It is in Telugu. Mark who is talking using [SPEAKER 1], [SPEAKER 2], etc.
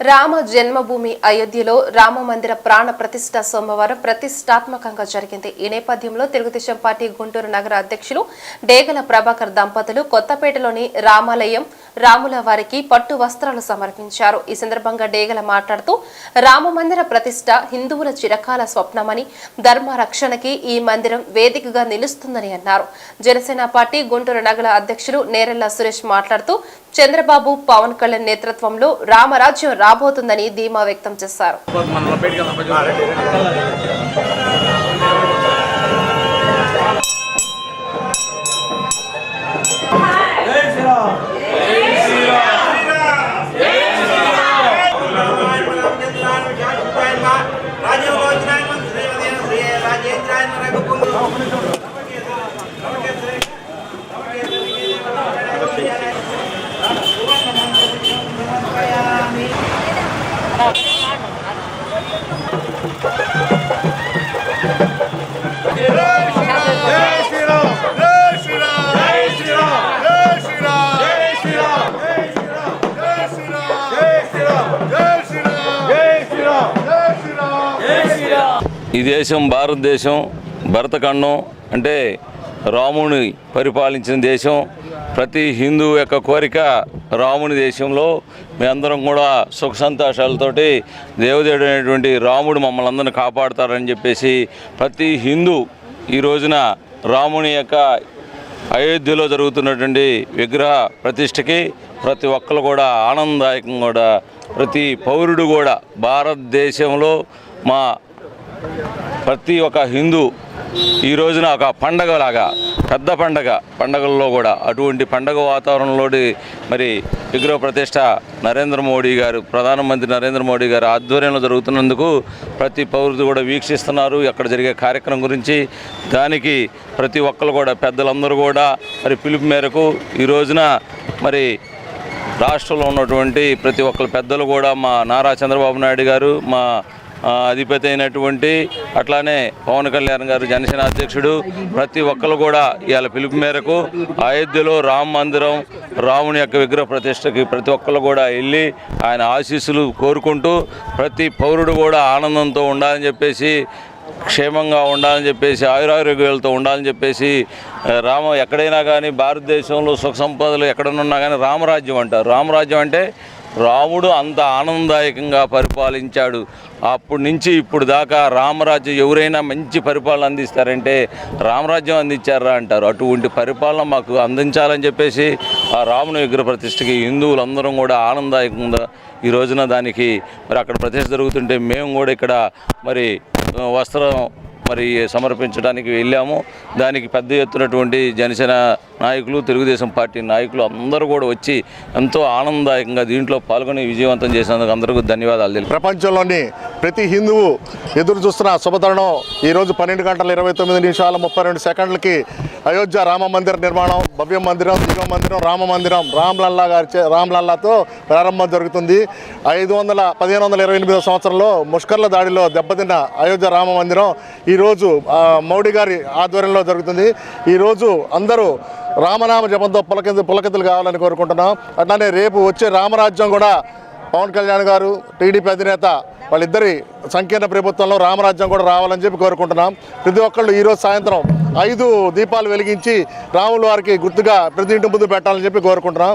[SPEAKER 1] రామ జన్మభూమి అయోధ్యలో రామ మందిర ప్రాణ ప్రతిష్ట సోమవారం ప్రతిష్టాత్మకంగా జరిగింది. ఈ నేపథ్యంలో తెలుగుదేశం పార్టీ గుంటూరు నగర అధ్యక్షులు డేగల ప్రభాకర్ దంపతులు కొత్తపేటలోని రామాలయం రాముల వారికి పట్టు వస్త్రాలు సమర్పించారు. ఈ సందర్భంగా డేగల మాట్లాడుతూ రామ మందిర ప్రతిష్ట హిందువుల చిరకాల స్వప్నమని ధర్మ రక్షణకి ఈ మందిరం వేదికగా నిలుస్తుందని అన్నారు. జనసేన పార్టీ గుంటూరు నగర అధ్యక్షులు నేరెల్ల సురేష్ మాట్లాడుతూ చంద్రబాబు పవన్ కళ్యాణ్ నేతృత్వంలో రామరాజ్యం రాబోతుందని ధీమా వ్యక్తం చేశారు.
[SPEAKER 2] ఈ దేశం భారతదేశం భరతఖండం అంటే రాముని పరిపాలించిన దేశం. ప్రతి హిందువు యొక్క కోరిక రాముని దేశంలో మేమందరం కూడా సుఖ సంతోషాలతోటి దేవుదేవుడు అనేటువంటి రాముడు మమ్మల్ని అందరిని కాపాడుతారని చెప్పేసి ప్రతి హిందూ ఈ రోజున రాముని యొక్క అయోధ్యలో జరుగుతున్నటువంటి విగ్రహ ప్రతిష్టకి ప్రతి ఒక్కరు కూడా ఆనందదాయకం కూడా ప్రతి పౌరుడు కూడా భారతదేశంలో మా ప్రతి ఒక్క హిందూ ఈ రోజున ఒక పండగలాగా పెద్ద పండగ పండగల్లో కూడా అటువంటి పండగ వాతావరణంలో మరి విగ్రహ ప్రతిష్ట నరేంద్ర మోడీ గారు ప్రధానమంత్రి నరేంద్ర మోడీ గారు ఆధ్వర్యంలో జరుగుతున్నందుకు ప్రతి పౌరుడు కూడా వీక్షిస్తున్నారు. అక్కడ జరిగే కార్యక్రమం గురించి దానికి ప్రతి ఒక్కరు కూడా పెద్దలందరూ కూడా మరి పిలుపు మేరకు ఈ రోజున మరి రాష్ట్రంలో ఉన్నటువంటి ప్రతి ఒక్కరు పెద్దలు కూడా మా నారా చంద్రబాబు నాయుడు గారు మా అధిపతి అయినటువంటి అట్లానే పవన్ కళ్యాణ్ గారు జనసేన అధ్యక్షుడు. ప్రతి ఒక్కరు కూడా ఇవాళ పిలుపు మేరకు అయోధ్యలో రామ మందిరం రాముని యొక్క విగ్రహ ప్రతిష్టకి ప్రతి ఒక్కరు కూడా వెళ్ళి ఆయన ఆశీస్సులు కోరుకుంటూ ప్రతి పౌరుడు కూడా ఆనందంతో ఉండాలని చెప్పేసి క్షేమంగా ఉండాలని చెప్పేసి ఆయురారోగ్యాలతో ఉండాలని చెప్పేసి రామ ఎక్కడైనా కానీ భారతదేశంలో సుఖ సంపదలు ఎక్కడనున్నా కానీ రామరాజ్యం అంటారు. రామరాజ్యం అంటే రాముడు అంత ఆనందదాయకంగా పరిపాలించాడు. అప్పటి నుంచి ఇప్పుడు దాకా రామరాజ్యం ఎవరైనా మంచి పరిపాలన అందిస్తారంటే రామరాజ్యం అందించారా అంటారు. అటువంటి పరిపాలన మాకు అందించాలని చెప్పేసి ఆ రాముని విగ్రహ ప్రతిష్టకి హిందువులందరం కూడా ఆనందదాయకంగా ఈ రోజున దానికి మరి అక్కడ ప్రతిష్ట జరుగుతుంటే మేము కూడా ఇక్కడ మరి వస్త్రం మరి సమర్పించడానికి వెళ్ళాము. దానికి పెద్ద ఎత్తునటువంటి జనసేన నాయకులు తెలుగుదేశం పార్టీ నాయకులు అందరూ కూడా వచ్చి ఎంతో ఆనందదాయకంగా దీంట్లో పాల్గొని విజయవంతం చేసినందుకు అందరికీ ధన్యవాదాలు తెలియదు
[SPEAKER 3] ప్రపంచంలోని ప్రతి హిందువు ఎదురు చూస్తున్న శుభతరుణం ఈరోజు పన్నెండు గంటల ఇరవై తొమ్మిది నిమిషాల ముప్పై రెండు సెకండ్లకి అయోధ్య రామ మందిర నిర్మాణం భవ్య మందిరం దివ్య మందిరం రామ మందిరం రామ్లల్లా గారి రామ్లల్లాతో ప్రారంభం జరుగుతుంది. ఐదు వందల పదిహేను వందల ఇరవై ఎనిమిదో సంవత్సరంలో ముష్కర్ల దాడిలో దెబ్బతిన్న అయోధ్య రామ మందిరం ఈరోజు మౌడి గారి ఆధ్వర్యంలో జరుగుతుంది. ఈరోజు అందరూ రామనామ జపంతో పులకింద పులకింతలు కావాలని కోరుకుంటున్నాం. అట్లానే రేపు వచ్చే రామరాజ్యం కూడా పవన్ కళ్యాణ్ గారు టీడీపీ అధినేత వాళ్ళిద్దరి సంకీర్ణ ప్రభుత్వంలో రామరాజ్యం కూడా రావాలని చెప్పి కోరుకుంటున్నాం. ప్రతి ఒక్కళ్ళు ఈరోజు సాయంత్రం ఐదు దీపాలు వెలిగించి రాముల వారికి గుర్తుగా ప్రతి ఇంటి ముందు పెట్టాలని చెప్పి కోరుకుంటున్నాం.